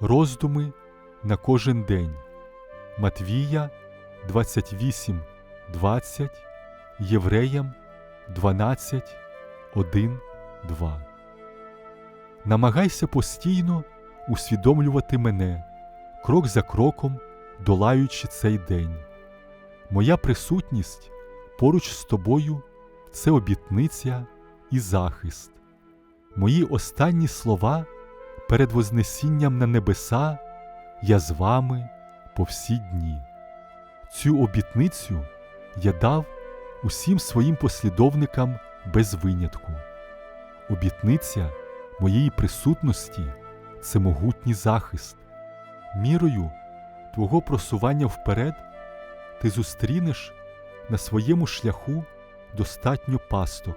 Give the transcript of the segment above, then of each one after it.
Роздуми на кожен день. Матвія 28, 20, Євреям 12, 1, 2. Намагайся постійно усвідомлювати мене, крок за кроком долаючи цей день. Моя присутність поруч з тобою це обітниця і захист. Мої останні слова перед Вознесінням на небеса я з вами по всі дні. Цю обітницю я дав усім своїм послідовникам без винятку. Обітниця моєї присутності це могутній захист. Мірою твого просування вперед ти зустрінеш на своєму шляху достатньо пасток.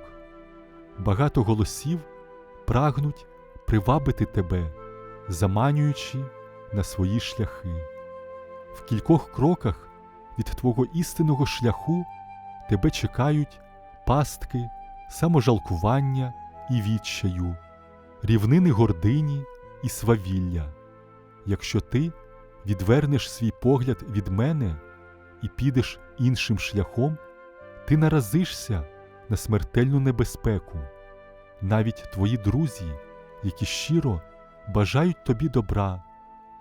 Багато голосів прагнуть привабити тебе, заманюючи на свої шляхи. В кількох кроках від твого істинного шляху тебе чекають пастки, саможалкування і відчаю, рівнини гордині і свавілля. Якщо ти відвернеш свій погляд від мене і підеш іншим шляхом, ти наразишся на смертельну небезпеку. Навіть твої друзі, які щиро бажають тобі добра,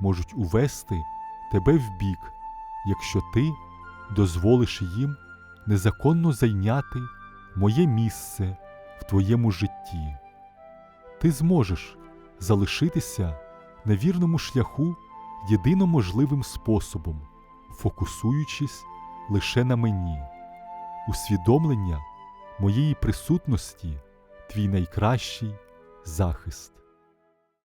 можуть увести тебе в бік, якщо ти дозволиш їм незаконно зайняти моє місце в твоєму житті. Ти зможеш залишитися на вірному шляху єдино можливим способом, фокусуючись лише на мені, усвідомлення моєї присутності твій найкращий захист.